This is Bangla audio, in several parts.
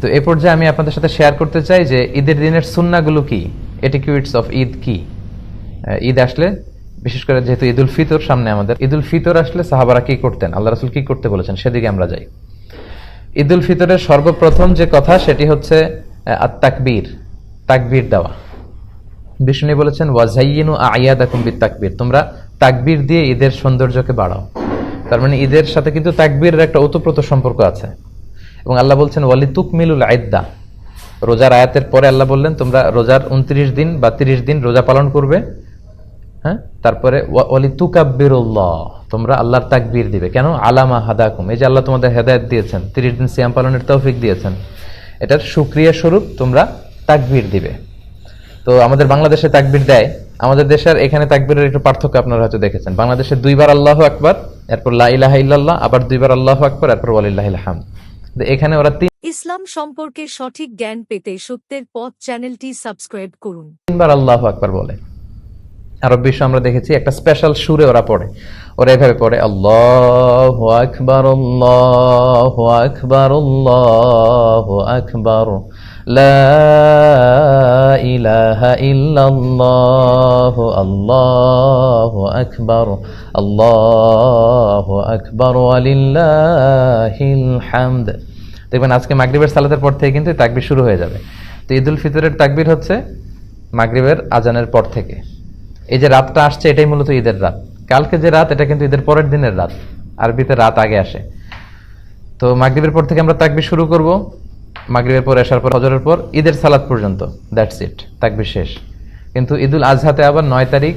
তো এ পর্যায়ে আমি আপনাদের সাথে শেয়ার করতে চাই যে ঈদের দিনের সুন্নাগুলো কি? এটিকিউইটস অফ ঈদ কি? ঈদ আসলে, বিশেষ করে যেহেতু ঈদুল ফিতর সামনে আমাদের, ঈদুল ফিতর আসলে সাহাবারা কি করতেন? আল্লাহ রাসুল কি করতে বলেছেন? সেদিকে আমরা যাই। ঈদুল ফিতরের সর্বপ্রথম যে কথা, সেটি হচ্ছে তাকবীর তাকবীর দেওয়া। বিষ্ণু বলেছেন ওয়াজাইনু আয়াদ বিত তাকবীর তোমরা তাকবীর দিয়ে ঈদের সৌন্দর্যকে বাড়াও। তার মানে ঈদের সাথে কিন্তু তাকবীরের একটা ওতপ্রোত সম্পর্ক আছে। এবং আল্লাহ বলছেন ওয়ালি তুকমিলুল আইদ্দা। রোজার আয়াতের পরে আল্লাহ বললেন, তোমরা রোজার উনত্রিশ দিন বা তিরিশ দিন রোজা পালন করবে। হ্যাঁ? তারপরে, ওয়া- ওয়ালি তুকাব্বিরুল্লাহ তোমরা আল্লাহর তাকবীর দিবে। কেন? আলামা হাদাকুম। এই যে আল্লাহ তোমাদের হেদায়েত দিয়েছেন, তিরিশ দিন সিয়াম পালনের তৌফিক দিয়েছেন, এটার সুক্রিয়া স্বরূপ তোমরা তাকবির দিবে। তো আমাদের বাংলাদেশে তাকবির দেয়। আমাদের দেশের এখানে তাকবীরের একটু পার্থক্য আপনারা হয়তো দেখেছেন। বাংলাদেশে দুইবার আল্লাহ আকবার, এরপর লা ইলাহা ইল্লাল্লাহ, আবার দুইবার আল্লাহ আকবার, এরপর ওয়ালিল্লাহিল হামদ। তো এখানে ওরা ইসলাম সম্পর্কে সঠিক জ্ঞান পেতে সত্যের পথ চ্যানেলটি সাবস্ক্রাইব করুন। তিনবার আল্লাহ আকবার বলে। আরব বিশ্ব আমরা দেখেছি একটা স্পেশাল সুরে ওরা পড়ে। ওরা এভাবে পড়ে আল্লাহ আকবার আল্লাহ আকবার আল্লাহ আকবার। লা ইলাহা ইল্লাল্লাহ আল্লাহু আকবার আল্লাহু আকবার, ওয়ালিল্লাহিল হামদ। দেখবেন আজকে মাগরিবের সালাতের পর থেকে কিন্তু তাকবির শুরু হয়ে যাবে। তো ঈদুল ফিতরের তাকবির হচ্ছে মাগরিবের আজানের পর থেকে। এই যে রাতটা আসছে, এটাই মূলত ঈদের রাত। কালকে যে রাত, এটা কিন্তু ঈদের পরের দিনের রাত। আরবিতে রাত আগে আসে। তো মাগরিবের পর থেকে আমরা তাকবির শুরু করব। মাগরিবের পর আসার পর, হজরের পর, ঈদের সালাত পর্যন্ত। দ্যাটস ইট তাকবির শেষ। কিন্তু ঈদুল আজহাতে আবার নয় তারিখ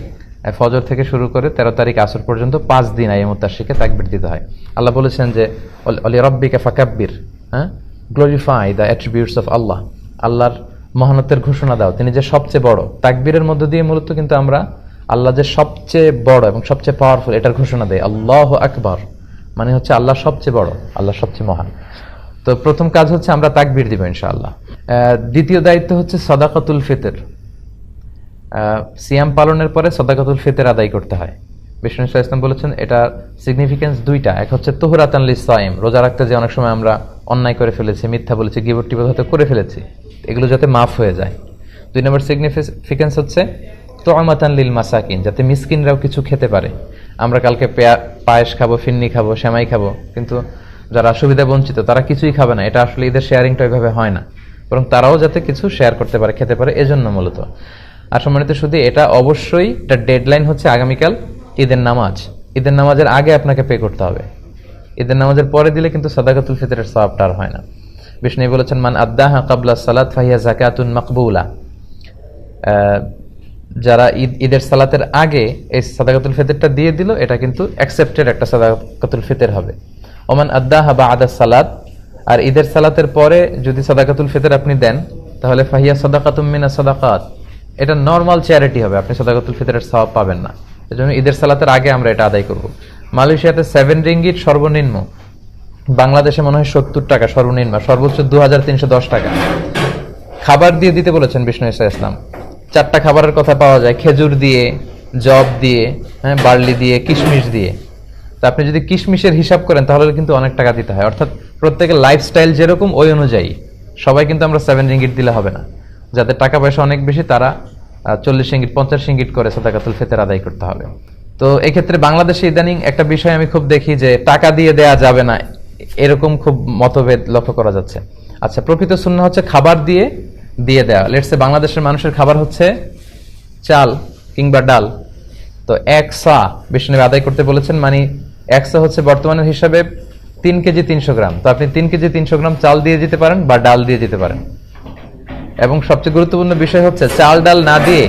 ফজর থেকে শুরু করে তেরো তারিখ আসর পর্যন্ত পাঁচ দিন আইএম তাসিকে তাকবির দিতে হয়। আল্লাহ বলেছেন যে, অলি রব্বিকা ফাকাব্বির হ্যাঁ? Glorify the attributes of Allah আল্লাহর মহানতের ঘোষণা দাও। তিনি যে সবচেয়ে বড়। তাকবীরের মধ্য দিয়ে মূলত কিন্তু আমরা আল্লাহ যে সবচেয়ে বড় এবং সবচেয়ে পাওয়ারফুল এটার ঘোষণা দেয় আল্লাহ আকবর। মানে হচ্ছে আল্লাহ সবচেয়ে বড়, আল্লাহ সবচেয়ে মহান। তো প্রথম কাজ হচ্ছে আমরা তাকবির দিব ইনশাআল্লাহ। দ্বিতীয় দায়িত্ব হচ্ছে সদাকাতুল ফিতর। সিয়াম পালনের পরে সদাকাতুল ফিতর আদায় করতে হয়। বিষ্ণু ইসলাম বলেছেন, এটা সিগনিফিকেন্স দুইটা। এক হচ্ছে তোহরাতান সাইম রোজা রাখতে যে অনেক সময় আমরা অন্যায় করে ফেলেছি, মিথ্যা বলেছি গিবট হয়তো করে ফেলেছি, এগুলো যাতে মাফ হয়ে যায়। দুই নম্বর সিগনিফিকেন্স হচ্ছে তোয়ামাতান লিল মাসাকিন যাতে মিসকিনরাও কিছু খেতে পারে। আমরা কালকে পেয়া- পায়েস খাব, ফিন্নি খাব, সেমাই খাব, কিন্তু যারা সুবিধা বঞ্চিত, তারা কিছুই খাবে না। এটা আসলে ঈদের শেয়ারিংটা ওইভাবে হয় না। বরং তারাও যাতে কিছু শেয়ার করতে পারে, খেতে পারে, এজন্য মূলত। আর সম্মানিত শুধু এটা অবশ্যই, এটা ডেডলাইন হচ্ছে আগামীকাল ঈদের নামাজ। ঈদের নামাজের আগে আপনাকে পে করতে হবে। ঈদের নামাজের পরে দিলে কিন্তু সাদাকাতুল ফিতরের সওয়াবটা আর হয় না। বিষ্ণু বলেছেন, মান আদ্দাহা কাবলা সালাত ফাহিয়া জাকাতুন মাকবুলা। যারা ঈদ, ঈদের সালাতের আগে এই সাদাকাতুল ফিতরটা দিয়ে দিল, এটা কিন্তু অ্যাকসেপ্টেড একটা সাদাকাতুল ফিতর হবে। ওমান আদ্দাহা বা আদা সালাত, আর ঈদের সালাতের পরে যদি সাদাকাতুল ফিতর আপনি দেন, তাহলে ফাহিয়া সাদাকাতুম মিনা সাদাকাত। এটা নর্মাল চ্যারিটি হবে, আপনি সাদাকাতুল ফিতরের সওয়াব পাবেন না। এজন্য ঈদের সালাতের আগে আমরা এটা আদায় করব। মালয়েশিয়াতে সেভেন রিঙ্গিট সর্বনিম্ন। বাংলাদেশে মনে হয় সত্তর টাকা সর্বনিম্ন, সর্বোচ্চ দু হাজার তিনশো দশ টাকা। খাবার দিয়ে দিতে বলেছেন বিষ্ণু ইসা ইসলাম। চারটা খাবারের কথা পাওয়া যায়, খেজুর দিয়ে, জব দিয়ে হ্যাঁ বার্লি দিয়ে, কিশমিশ দিয়ে। তা আপনি যদি কিশমিশের হিসাব করেন, তাহলে কিন্তু অনেক টাকা দিতে হয়। অর্থাৎ প্রত্যেকের লাইফস্টাইল যেরকম, ওই অনুযায়ী। সবাই কিন্তু আমরা সেভেন রিঙ্গিট দিলে হবে না। যাদের টাকা পয়সা অনেক বেশি, তারা চল্লিশ রিঙ্গিট পঞ্চাশ রিঙ্গিট করে সাদাকাতুল ফেতের আদায় করতে হবে। তো এক্ষেত্রে বাংলাদেশে ইদানিং একটা বিষয় আমি খুব দেখি যে, টাকা দিয়ে দেয়া যাবে না। এরকম খুব মতভেদ লক্ষ্য করা যাচ্ছে। আচ্ছা প্রকৃত শূন্য হচ্ছে খাবার দিয়ে দিয়ে দেওয়া লেটসে বাংলাদেশের মানুষের খাবার হচ্ছে চাল কিংবা ডাল। তো এক সা বিষ্ণু আদায় করতে বলেছেন মানে এক সা হচ্ছে বর্তমানের হিসাবে তিন কেজি তিনশো গ্রাম। তো আপনি তিন কেজি তিনশো গ্রাম চাল দিয়ে দিতে পারেন বা ডাল দিয়ে দিতে পারেন। এবং সবচেয়ে গুরুত্বপূর্ণ বিষয় হচ্ছে, চাল ডাল না দিয়ে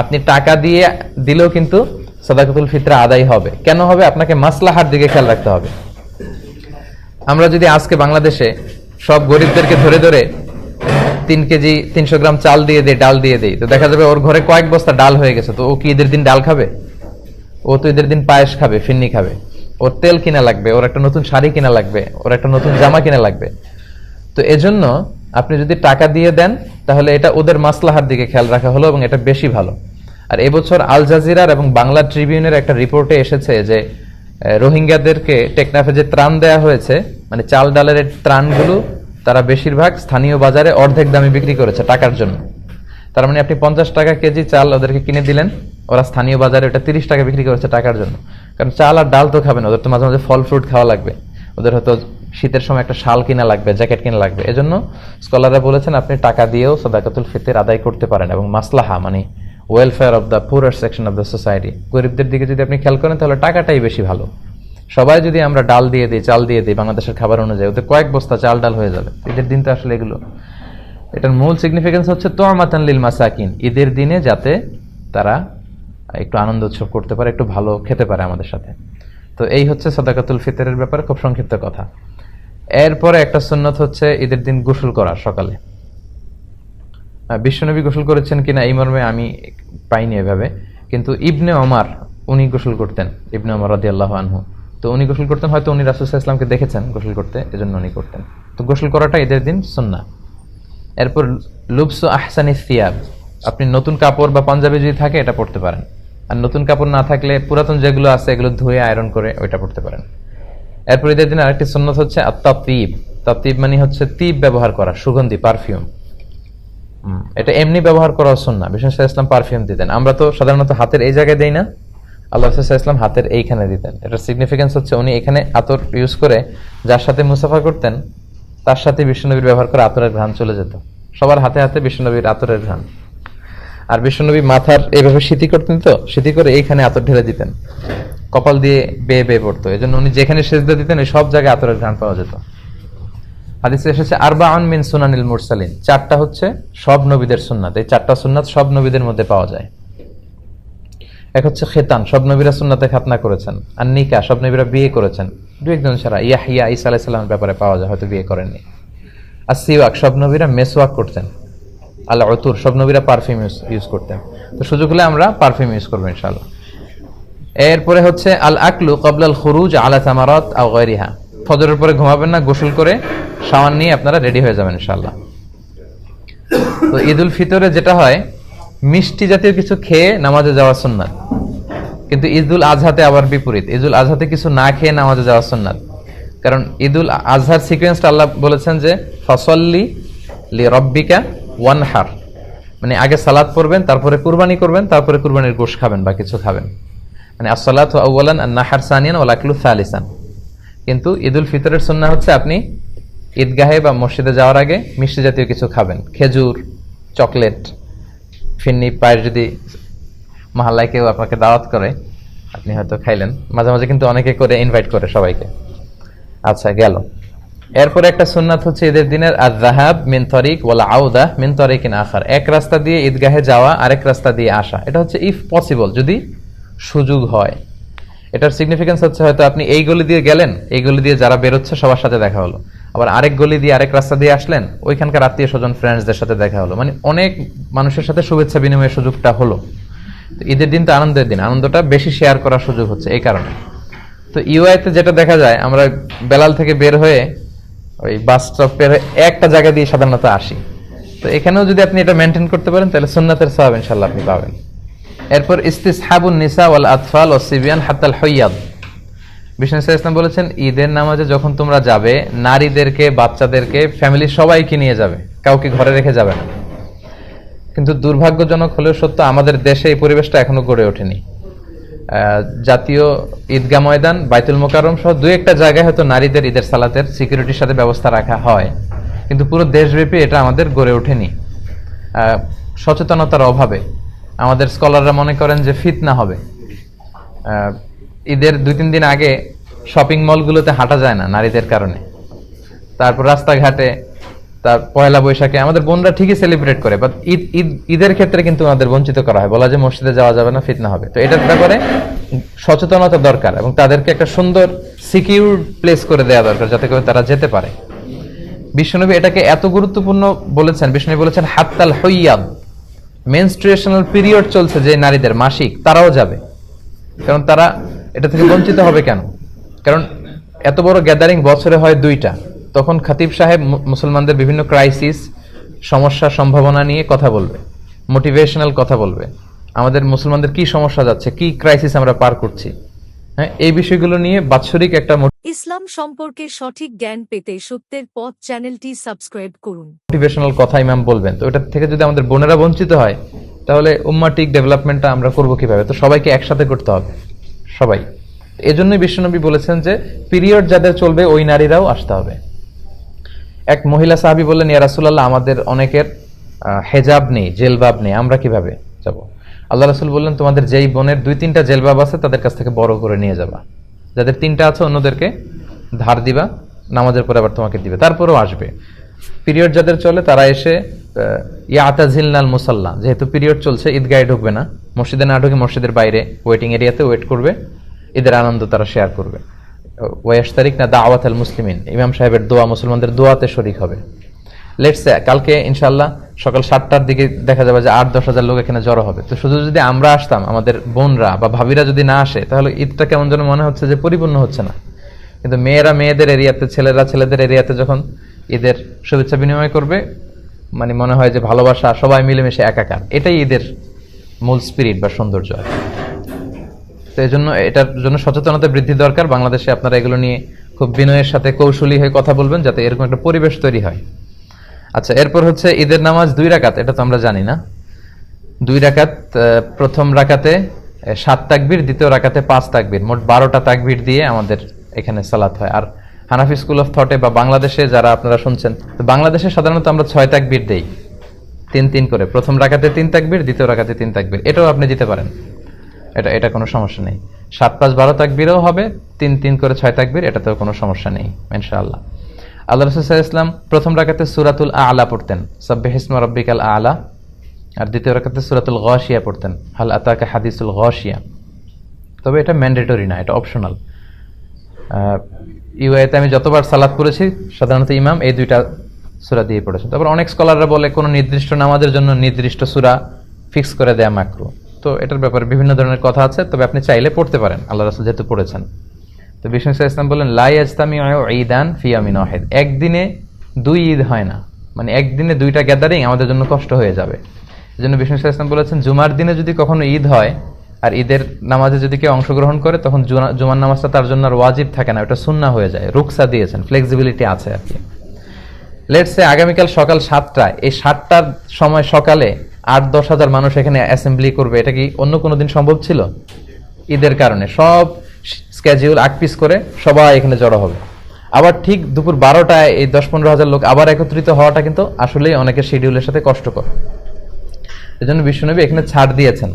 আপনি টাকা দিয়ে দিলেও কিন্তু সদাকতুল ফিতরা আদায় হবে। কেন হবে? আপনাকে মাসলাহার দিকে খেয়াল রাখতে হবে। আমরা যদি আজকে বাংলাদেশে সব গরিবদেরকে ধরে ধরে তিন কেজি তিনশো গ্রাম চাল দিয়ে দেয় ডাল দিয়ে দিই, তো দেখা যাবে ওর ঘরে কয়েক বস্তা ডাল হয়ে গেছে, তো ও কি ঈদের দিন ডাল খাবে? ও তো ঈদের দিন পায়েস খাবে, ফিন্নি খাবে। ওর তেল কিনা লাগবে, ওর একটা নতুন শাড়ি কিনা লাগবে, ওর একটা নতুন জামা কিনা লাগবে। তো এজন্য আপনি যদি টাকা দিয়ে দেন, তাহলে এটা ওদের মাসলাহার দিকে খেয়াল রাখা হলো এবং এটা বেশি ভালো। আর এবছর আল জাজিরার এবং বাংলা ট্রিবিউনের একটা রিপোর্টে এসেছে যে রোহিঙ্গাদেরকে টেকনাফে যে ত্রাণ দেয়া হয়েছে মানে চাল ডালের ত্রাণগুলো, তারা বেশিরভাগ স্থানীয় বাজারে অর্ধেক দামে বিক্রি করেছে টাকার জন্য। তার মানে আপনি পঞ্চাশ টাকা কেজি চাল ওদেরকে কিনে দিলেন, ওরা স্থানীয় বাজারে ওটা তিরিশ টাকা বিক্রি করেছে টাকার জন্য। কারণ চাল আর ডাল তো খাবে না, ওদের তো মাঝে মাঝে ফল ফ্রুট খাওয়া লাগবে। ওদের হয়তো শীতের সময় একটা শাল কিনা লাগবে, জ্যাকেট কিনা লাগবে। এজন্য স্কলাররা বলেছেন, আপনি টাকা দিয়েও সদাকাতুল ফিতের আদায় করতে পারেন এবং মাসলাহা মানে welfare of the poorer section of the society গরিবদের দিকে যদি আপনি খেয়াল করেন, তাহলে টাকাটাই বেশি ভালো। সবাই যদি আমরা ডাল দিয়ে দিই, চাল দিয়ে দিই, বাংলাদেশের খাবার অনুযায়ী, ওদের কয়েক বস্তা চাল ডাল হয়ে যাবে। ঈদের দিন তো আসলে এগুলো। এটার মূল সিগনিফিকেন্স হচ্ছে তোয়ামাতান লিল মাসাকিন, ঈদের দিনে যাতে তারা একটু আনন্দ উৎসব করতে পারে, একটু ভালো খেতে পারে আমাদের সাথে। তো এই হচ্ছে সদাকাতুল ফিতরের ব্যাপারে খুব সংক্ষিপ্ত কথা। এরপরে একটা সুন্নত হচ্ছে ঈদের দিন গোসল করা সকালে। বিশ্বনবী গোসল করেছেন কিনা এই মর্মে আমি পাইনি এভাবে, কিন্তু ইবনে ওমর উনি গোসল করতেন, ইবনে ওমর রাদি আল্লাহ আনহু। তো উনি গোসল করতেন, হয়তো উনি রাসুসাহ ইসলামকে দেখেছেন গোসল করতে, এজন্য উনি করতেন। তো গোসল করাটা ঈদের দিন সুন্না এরপর লুবসু আহসানি সিয়াব আপনি নতুন কাপড় বা পাঞ্জাবি যদি থাকে, এটা পড়তে পারেন। আর নতুন কাপড় না থাকলে পুরাতন যেগুলো আছে এগুলো ধুয়ে আয়রন করে ওইটা পড়তে পারেন। এরপর ঈদের দিন আরেকটি সুন্নত হচ্ছে আত্মাতিব তাতিব মানে হচ্ছে তিব ব্যবহার করা, সুগন্ধি পারফিউম এটা এমনি ব্যবহার করা সুন্না বিশেষ ইসলাম পারফিউম দিতেন। আমরা তো সাধারণত হাতের এই জায়গায় দেই না। আল্লাহ ইসলাম হাতের এইখানে দিতেন। এটার সিগনিফিকেন্স হচ্ছে উনি এখানে আতর ইউজ করে যার সাথে মুসাফা করতেন, তার সাথে বিষ্ণুনবীর ব্যবহার করে আতরের ঘ্রাণ চলে যেত। সবার হাতে হাতে বিষ্ণুনবীর আতরের ঘ্রাণ। আর বিষ্ণুনবী মাথার এইভাবে স্মৃতি করতেন তো স্মৃতি করে এইখানে আতর ঢেলে দিতেন। কপাল দিয়ে বেয়ে বেয়ে পড়তো। এই জন্য উনি যেখানে সেজদা দিতেন, ওই সব জায়গায় আতরের ঘ্রাণ পাওয়া যেত। হাদিসে এসেছে আরবা আন মিন সুনানিল মুরসালিন। চারটা হচ্ছে সব নবীদের এই চারটা সব নবীদের মধ্যে পাওয়া যায়। এক হচ্ছে খেতান। সব নবীরা খাতনা করেছেন। আর নিকা, সব নবীরা বিয়ে করেছেন। দু একজন ছাড়া। ইয়াহিয়া ইসা আলাইসাল্লামের ব্যাপারে পাওয়া যায়, হয়তো বিয়ে করেননি। আর সিওয়াক, সব নবীরা মেসওয়াক করতেন। আল্লাহ অতুর সব নবীরা পারফিউম ইউজ করতেন। তো সুযোগ হলে আমরা পারফিউম ইউজ করব ইনশাল্লাহ এরপরে হচ্ছে আল আকলু কবলাল খুরুজ আলা তামারত আও গৈরিহা ফজরের পরে ঘুমাবেন না, গোসল করে সাওয়ান নিয়ে আপনারা রেডি হয়ে যাবেন ইনশাল্লাহ তো ঈদ উল ফিতরে যেটা হয়, মিষ্টি জাতীয় কিছু খেয়ে নামাজে যাওয়া সুন্নাত। কিন্তু ঈদুল আজহাতে আবার বিপরীত। ঈদুল আজহাতে কিছু না খেয়ে নামাজে যাওয়া সুন্নাত। কারণ ঈদুল আজহার সিকোয়েন্সটা আল্লাহ বলেছেন যে, ফসল্লি লি রব্বিকা ওয়ান হার মানে আগে সালাদ পড়বেন, তারপরে কুরবানি করবেন, তারপরে কুরবানির গোশ খাবেন, বা কিছু খাবেন। মানে আউ্লান আর নাহার সানিয়ান ওলাকলু সালিসান। কিন্তু ঈদুল ফিতরের সুন্না হচ্ছে আপনি ঈদগাহে বা মসজিদে যাওয়ার আগে মিষ্টি জাতীয় কিছু খাবেন। খেজুর, চকলেট, ফিন্নি পায়ের যদি মহল্লায় কেউ আপনাকে দাওয়াত করে, আপনি হয়তো খাইলেন। মাঝে মাঝে কিন্তু অনেকে করে ইনভাইট করে সবাইকে। আচ্ছা গেল। এরপরে একটা সুন্নাত হচ্ছে ঈদের দিনের আর জাহাব মিন তরিক ওয়ালা আউদা মিন তরিকিন আখার। এক রাস্তা দিয়ে ঈদগাহে যাওয়া, আরেক রাস্তা দিয়ে আসা। এটা হচ্ছে ইফ পসিবল যদি সুযোগ হয়। এটার সিগনিফিকেন্স হচ্ছে হয়তো আপনি এই গলি দিয়ে গেলেন, এই গলি দিয়ে যারা বেরোচ্ছে, সবার সাথে দেখা হলো। আবার আরেক গলি দিয়ে আরেক রাস্তা দিয়ে আসলেন, ওইখানকার আত্মীয় স্বজন ফ্রেন্ডসদের সাথে দেখা হলো। মানে অনেক মানুষের সাথে শুভেচ্ছা বিনিময়ের সুযোগটা হলো। তো ঈদের দিন তো আনন্দের দিন, আনন্দটা বেশি শেয়ার করার সুযোগ হচ্ছে এই কারণে। তো ইউআইতে যেটা দেখা যায়, আমরা বেলাল থেকে বের হয়ে ওই বাস স্টপের একটা জায়গা দিয়ে সাধারণত আসি। তো এখানেও যদি আপনি এটা মেনটেন করতে পারেন, তাহলে সুন্নাতের সব ইনশাল্লাহ আপনি পাবেন। এরপর ইস্তিসহাবুন নিসা ওয়াল আতফাল ও সিবিয়ান হাতাল হইয়াদ। বিষ্ণু ইসলাম বলেছেন, ঈদের নামাজে যখন তোমরা যাবে, নারীদেরকে, বাচ্চাদেরকে ফ্যামিলির সবাইকে নিয়ে যাবে। কাউকে ঘরে রেখে যাবে না। কিন্তু দুর্ভাগ্যজনক হলেও সত্য, আমাদের দেশে এই পরিবেশটা এখনও গড়ে ওঠেনি। জাতীয় ঈদগাহ ময়দান, বাইতুল মোকারম সহ দু একটা জায়গায় হয়তো নারীদের ঈদের সালাতের সিকিউরিটির সাথে ব্যবস্থা রাখা হয়। কিন্তু পুরো দেশব্যাপী এটা আমাদের গড়ে ওঠেনি। সচেতনতার অভাবে আমাদের স্কলাররা মনে করেন যে ফিতনা হবে। ঈদের দুই তিন দিন আগে শপিং মলগুলোতে হাঁটা যায় না নারীদের কারণে। তারপর রাস্তাঘাটে তার পয়লা বৈশাখে। আমাদের বোনরা ঠিকই সেলিব্রেট করে বাট ঈদ ঈদ, ঈদের ক্ষেত্রে কিন্তু ওনাদের বঞ্চিত করা হয়। বলা যে মসজিদে যাওয়া যাবে না, ফিতনা হবে। তো এটার ব্যাপারে সচেতনতা দরকার এবং তাদেরকে একটা সুন্দর সিকিউর প্লেস করে দেওয়া দরকার, যাতে করে তারা যেতে পারে। বিশ্বনবী এটাকে এত গুরুত্বপূর্ণ বলেছেন বিষ্ণুনবী বলেছেন, হাত্তাল হইয়াদ। মেনস্ট্রুয়েশনাল পিরিয়ড চলছে যে নারীদের, মাসিক, তারাও যাবে। কারণ তারা এটা থেকে বঞ্চিত হবে কেন? কারণ এত বড় গ্যাদারিং বছরে হয় দুইটা। তখন খাতিব সাহেব মুসলমানদের বিভিন্ন ক্রাইসিস সমস্যা সম্ভাবনা নিয়ে কথা বলবে মোটিভেশনাল কথা বলবে। আমাদের মুসলমানদের কি সমস্যা যাচ্ছে কি ক্রাইসিস আমরা পার করছি? হ্যাঁ এই বিষয়গুলো নিয়ে বাৎসরিক একটা ইসলাম সম্পর্কে সঠিক জ্ঞান পেতে সত্যের পথ চ্যানেলটি সাবস্ক্রাইব করুন। মোটিভেশনাল কথা ইমাম বলবেন তো ওটা থেকে যদি আমাদের বোনেরা বঞ্চিত হয় তাহলে উম্মাটিক ডেভেলপমেন্টটা আমরা করব কীভাবে? তো সবাইকে একসাথে করতে হবে সবাই। এজন্যই বিশ্বনবী বলেছেন যে পিরিয়ড যাদের চলবে ওই নারীরাও আসতে হবে। এক মহিলা সাহাবী বললেন, ইয়া রাসূলুল্লাহ, আমাদের অনেকের হেজাব নেই, জেলবাব নেই, আমরা কীভাবে যাব? আল্লাহ রাসুল বললেন, তোমাদের যেই বোনের দুই তিনটা জেলবাব আছে, তাদের কাছ থেকে বড় করে নিয়ে যাবা। যাদের তিনটা আছে, অন্যদেরকে ধার দিবা, নামাজের পরে আবার তোমাকে দিবে, তারপরেও আসবে। পিরিয়ড যাদের চলে, তারা এসে ইয়াতাজিলনাল মুসাল্লা, যেহেতু পিরিয়ড চলছে, ঈদগাহে ঢুকবে না, মসজিদে না ঢুকে মসজিদের বাইরে ওয়েটিং এরিয়াতে ওয়েট করবে, ঈদের আনন্দ তারা শেয়ার করবে। ওয়াশ তারিখ না দাওয়াত আল মুসলিমিন ইমাম সাহেবের দোয়া মুসলমানদের দোয়াতে শরিক হবে। লেটস কালকে ইনশাল্লাহ সকাল সাতটার দিকে দেখা যাবে যে আট, দশ হাজার লোক এখানে জড়ো হবে। তো শুধু যদি আমরা আসতাম, আমাদের বোনরা বা ভাবিরা যদি না আসে, তাহলে ঈদটা কেমন যেন মনে হচ্ছে যে পরিপূর্ণ হচ্ছে না। কিন্তু মেয়েরা মেয়েদের এরিয়াতে, ছেলেরা ছেলেদের এরিয়াতে যখন ঈদের শুভেচ্ছা বিনিময় করবে মানে মনে হয় যে ভালোবাসা সবাই মিলেমিশে একাকার। এটাই ঈদের মূল স্পিরিট বা সৌন্দর্য। তো এই জন্য এটার জন্য সচেতনতা বৃদ্ধি দরকার। বাংলাদেশে আপনারা এগুলো নিয়ে খুব বিনয়ের সাথে কৌশলী হয়ে কথা বলবেন যাতে এরকম একটা পরিবেশ তৈরি হয়। আচ্ছা এরপর হচ্ছে ঈদের নামাজ দুই রাকাত, এটা তো আমরা জানি না। দুই রাকাত প্রথম রাকাতে সাত তাকবির, দ্বিতীয় রাকাতে পাঁচ তাকবির, মোট বারোটা তাকবির দিয়ে আমাদের এখানে সালাত হয়। আর হানাফি স্কুল অফ থটে বা বাংলাদেশে যারা আপনারা শুনছেন বাংলাদেশে সাধারণত আমরা ছয় তাকবির দেই। তিন তিন করে। প্রথম রাকাতে তিন তাকবির, দ্বিতীয় রাকাতে তিন তাকবির। এটাও আপনি দিতে পারেন। এটা এটা কোনো সমস্যা নেই। সাত পাঁচ বারো তাকবিরও হবে, তিন তিন করে ছয় তাকবির, এটাতেও কোনো সমস্যা নেই, ইনশাআল্লাহ। আল্লাহ রসুল ইসলাম প্রথম রাকাতে সুরাতুল আলা পড়তেন। সাব্বে হিসমা রব্বিকাল আলা। আর দ্বিতীয় রাকাতে সুরাতুল গশিয়া পড়তেন। হাল আতাকা হাদিসুল গশিয়া। তবে এটা ম্যান্ডেটরি না, এটা অপশনাল। ইউএতে আমি যতবার সালাত পড়েছি, সাধারণত ইমাম এই দুইটা সুরা দিয়ে পড়েছে। তারপর অনেক স্কলাররা বলে, কোনো নির্দিষ্ট নামাজের জন্য নির্দিষ্ট সুরা ফিক্স করে দেয়া মাকরু। তো এটার ব্যাপারে বিভিন্ন ধরনের কথা আছে, তবে আপনি চাইলে পড়তে পারেন। আল্লাহ রাসুল যেহেতু পড়েছেন। তো বিষ্ণু ইসলাম বললেন লাই আজতামি ঈদান ফিয়ামিন ওয়াহেদ। একদিনে দুই ঈদ হয় না। মানে একদিনে দুইটা গ্যাদারিং আমাদের জন্য কষ্ট হয়ে যাবে। এই জন্য বিষ্ণু ইসলাম বলেছেন, জুমার দিনে যদি কখনো ঈদ হয়, আর ঈদের নামাজে যদি কেউ অংশগ্রহণ করে, তখন জুমার নামাজটা তার জন্য আর ওয়াজিব থাকে না, ওটা সুন্না হয়ে যায়। রুকসা দিয়েছেন ফ্লেক্সিবিলিটি আছে আর কি। লেটসে আগামীকাল সকাল সাতটায়, এই সাতটার সময় সকালে আট, দশ হাজার মানুষ এখানে অ্যাসেম্বলি করবে। এটা কি অন্য কোনো দিন সম্ভব ছিল? ঈদের কারণে। সব স্ক্যাজিউল আকপিস করে সবাই এখানে জড়ো হবে। আবার ঠিক দুপুর বারোটায় এই দশ পনেরো হাজার লোক আবার একত্রিত হওয়াটা কিন্তু আসলেই অনেকের শিডিউলের সাথে কষ্টকর। এই জন্য বিশ্বনবী এখানে ছাড় দিয়েছেন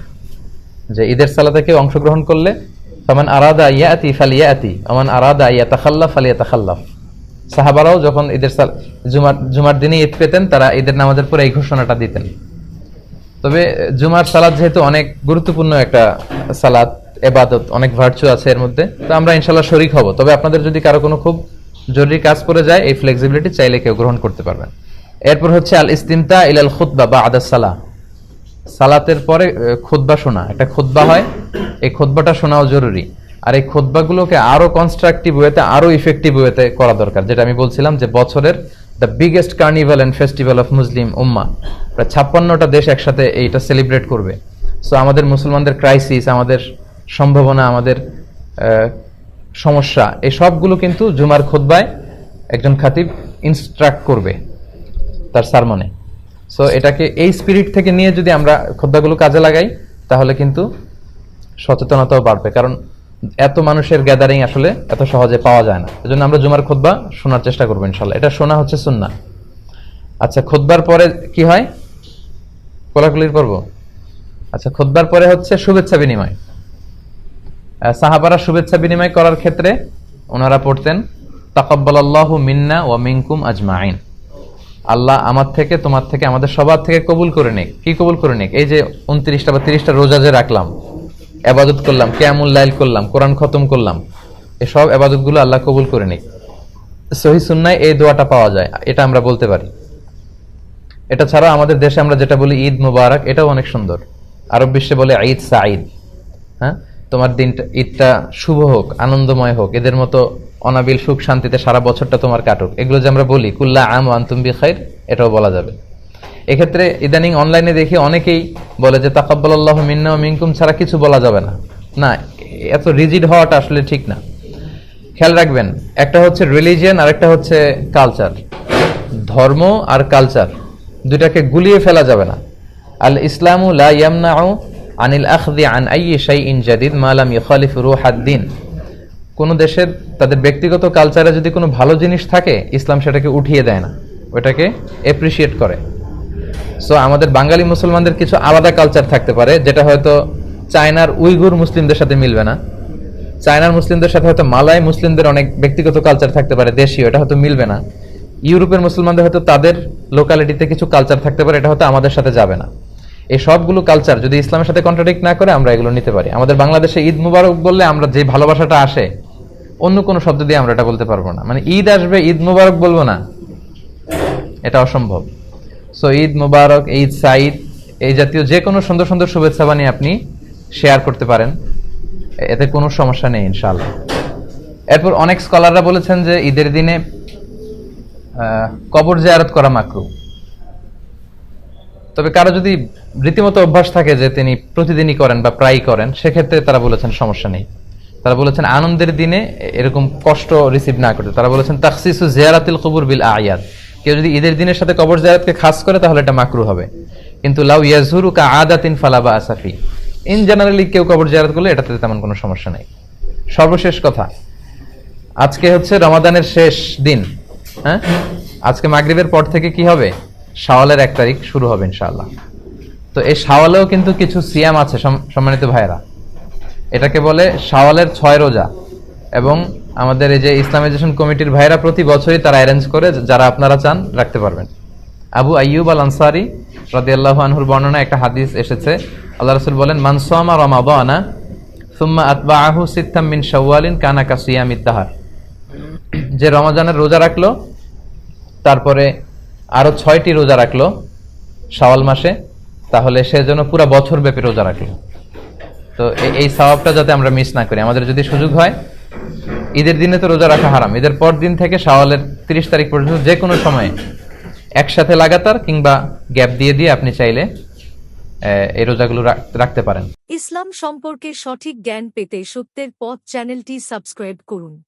যে ঈদের সালাতে কেউ অংশগ্রহণ করলে, ফামান আরাদা ইয়াতি ফালিয়াতি আমান আরাদা ইয়াতাখাল্লাফ ফালিয়াতাখাল্লাফ। সাহাবারাও যখন ঈদের সাল জুমার জুমার দিনে ঈদ পেতেন, তারা ঈদের নামাজের পরে এই ঘোষণাটা দিতেন। তবে জুমার সালাদ যেহেতু অনেক গুরুত্বপূর্ণ একটা সালাদ, এবাদত, অনেক ভার্চু আছে এর মধ্যে, তো আমরা ইনশাল্লাহ শরিক হব। তবে আপনাদের যদি কারও কোনো খুব জরুরি কাজ পড়ে যায়, এই ফ্লেক্সিবিলিটি চাইলে কেউ গ্রহণ করতে পারবেন। এরপর হচ্ছে আল ইস্তিমতা ইলাল খুতবা বা আদাস সালাহ। সালাতের পরে খুতবা শোনা। একটা খুতবা হয়, এই খুতবাটা শোনাও জরুরি। আর এই খুতবাগুলোকে আরও কনস্ট্রাকটিভ ওয়েতে আরও ইফেক্টিভ ওয়েতে করা দরকার। যেটা আমি বলছিলাম যে বছরের the biggest carnival and festival of Muslim উম্মা প্রায় ছাপ্পান্নটা দেশ একসাথে এইটা সেলিব্রেট করবে। সো আমাদের মুসলমানদের ক্রাইসিস আমাদের সম্ভাবনা, আমাদের সমস্যা, এই সবগুলো কিন্তু জুমার খুতবায় একজন খাতিব ইনস্ট্রাক্ট করবে তার সারমনে সো এটাকে এই স্পিরিট থেকে নিয়ে যদি আমরা খোদ্দাগুলো কাজে লাগাই, তাহলে কিন্তু সচেতনতাও বাড়বে। কারণ এত মানুষের গ্যাদারিং আসলে এত সহজে পাওয়া যায় না। এজন্য আমরা জুমার খোদ্বা শোনার চেষ্টা করব ইনশাল্লাহ। এটা শোনা হচ্ছে সুন্না। আচ্ছা খোদবার পরে কি হয়? কোলাকুলির পর্ব? আচ্ছা খোদ্বার পরে হচ্ছে শুভেচ্ছা বিনিময়। সাহাবারা শুভেচ্ছা বিনিময় করার ক্ষেত্রে ওনারা পড়তেন, তাকাব্বালাল্লাহু মিন্না ওয়া মিনকুম আজমাইন। আল্লাহ আমার থেকে, তোমার থেকে, আমাদের সবার থেকে কবুল করে নিক। কি কবুল করে নিক? এই যে উনত্রিশটা বা তিরিশটা রোজা যে রাখলাম এবাদত করলাম, কেয়ামুল লাইল করলাম, কোরআন খতম করলাম, এসব এবাদতগুলো আল্লাহ কবুল করে নিক। সহি সুন্নায় এই দোয়াটা পাওয়া যায়, এটা আমরা বলতে পারি। এটা ছাড়া আমাদের দেশে আমরা যেটা বলি ঈদ মুবারক, এটাও অনেক সুন্দর। আরব বিশ্বে বলে ঈদ সাঈদ। হ্যাঁ? তোমার দিনটা, ঈদটা শুভ হোক, আনন্দময় হোক, এদের মতো অনাবিল সুখ শান্তিতে সারা বছরটা তোমার কাটুক। এগুলো যে আমরা বলি, কুল্লা আম আন্তুম বি খাইর এটাও বলা যাবে। এক্ষেত্রে ইদানিং অনলাইনে দেখি অনেকেই বলে যে তাকাব্বাল আল্লাহ মিন্না মিনকুম ছাড়া কিছু বলা যাবে না। না, এত রিজিড হওয়াটা আসলে ঠিক না। খেয়াল রাখবেন, একটা হচ্ছে রিলিজিয়ান আর একটা হচ্ছে কালচার ধর্ম আর কালচার দুইটাকে গুলিয়ে ফেলা যাবে না। আল ইসলামু লা ইয়ামনাউ আনিল আখদি আন আইয়ি শাইইন জাদিদ মা লাম ইখালিফ রুহাদ-দ্বীন কোনো দেশের, তাদের ব্যক্তিগত কালচারে যদি কোনো ভালো জিনিস থাকে, ইসলাম সেটাকে উঠিয়ে দেয় না। ওটাকে এপ্রিসিয়েট করে। সো আমাদের বাঙালি মুসলমানদের কিছু আলাদা কালচার থাকতে পারে, যেটা হয়তো চায়নার উইগুর মুসলিমদের সাথে মিলবে না। চায়নার মুসলিমদের সাথে হয়তো মালয় মুসলিমদের অনেক ব্যক্তিগত কালচার থাকতে পারে, দেশীয়, এটা হয়তো মিলবে না। ইউরোপের মুসলমানদের হয়তো তাদের লোকালিটিতে কিছু কালচার থাকতে পারে, এটা হয়তো আমাদের সাথে যাবে না। এই সবগুলো কালচার যদি ইসলামের সাথে কন্ট্রাডিক্ট না করে, আমরা এগুলো নিতে পারি। আমাদের বাংলাদেশে ঈদ মুবারক বললে আমরা যে ভালোবাসাটা আসে, অন্য কোনো শব্দ দিয়ে আমরা এটা বলতে পারব না। মানে ঈদ আসবে, ঈদ মুবারক বলব না। এটা অসম্ভব। সো ঈদ মুবারক, ঈদ সাইদ এই জাতীয় যে কোনো সুন্দর সুন্দর শুভেচ্ছা বানিয়ে আপনি শেয়ার করতে পারেন। এতে কোনো সমস্যা নেই, ইনশাআল্লাহ। এরপর অনেক স্কলাররা বলেছেন যে ঈদের দিনে কবর জিয়ারত করা মাকরু। তবে কারও যদি রীতিমতো অভ্যাস থাকে যে তিনি প্রতিদিনই করেন বা প্রায়ই করেন, সেক্ষেত্রে তারা বলেছেন সমস্যা নেই। তারা বলেছেন আনন্দের দিনে এরকম কষ্ট রিসিভ না করতে। তারা বলেছেন তাকসিসু জিয়ারাতিল কবুর বিল আয়াত কেউ যদি ঈদের দিনের সাথে কবর জিয়ারতকে খাস করে, তাহলে এটা মাকরু হবে। কিন্তু লাউ ইয়াজুরু কা আদাতিন ফালাবা আসাফি ইন জেনারেলি কেউ কবর জিয়ারত করলে এটাতে তেমন কোনো সমস্যা নেই। সর্বশেষ কথা, আজকে হচ্ছে রমাদানের শেষ দিন। হ্যাঁ? আজকে মাগরিবের পর থেকে কি হবে? শাওয়ালের এক তারিখ শুরু হবে ইনশাআল্লাহ। তো এই শাওয়ালেও কিন্তু কিছু সিয়াম আছে সম- সম্মানিত ভাইরা এটাকে বলে শাওয়ালের ছয় রোজা এবং আমাদের এই যে ইসলামাইজেশন কমিটির ভাইরা প্রতি বছরই তারা অ্যারেঞ্জ করে, যারা আপনারা চান রাখতে পারবেন। আবু আইয়ুব আল আনসারি রাদিয়াল্লাহু আনহুর বর্ণনা একটা হাদিস এসেছে। আল্লাহ রাসূল বলেন মানসামা রমাদানা, সুম্মা আতবাআহু সিত্তাম মিন শাওয়ালিন কানা কাসিয়ামিদ দাহার যে রমাজানের রোজা রাখল, তারপরে আরও ছয়টি রোজা রাখল শাওয়াল মাসে, তাহলে সে যেন পুরো বছর ব্যাপী রোজা রাখল। তো এই সওয়াবটা যাতে আমরা মিস না করি। আমাদের যদি সুযোগ হয় ঈদের দিনে তো রোজা রাখা হারাম। ঈদের পর দিন থেকে শাওয়ালের তিরিশ তারিখ পর্যন্ত যে কোনো সময়ে একসাথে লাগাতার কিংবা গ্যাপ দিয়ে দিয়ে আপনি চাইলে এই রোজাগুলো রাখ- রাখতে পারেন। ইসলাম সম্পর্কে সঠিক জ্ঞান পেতে সত্যের পথ চ্যানেলটি সাবস্ক্রাইব করুন।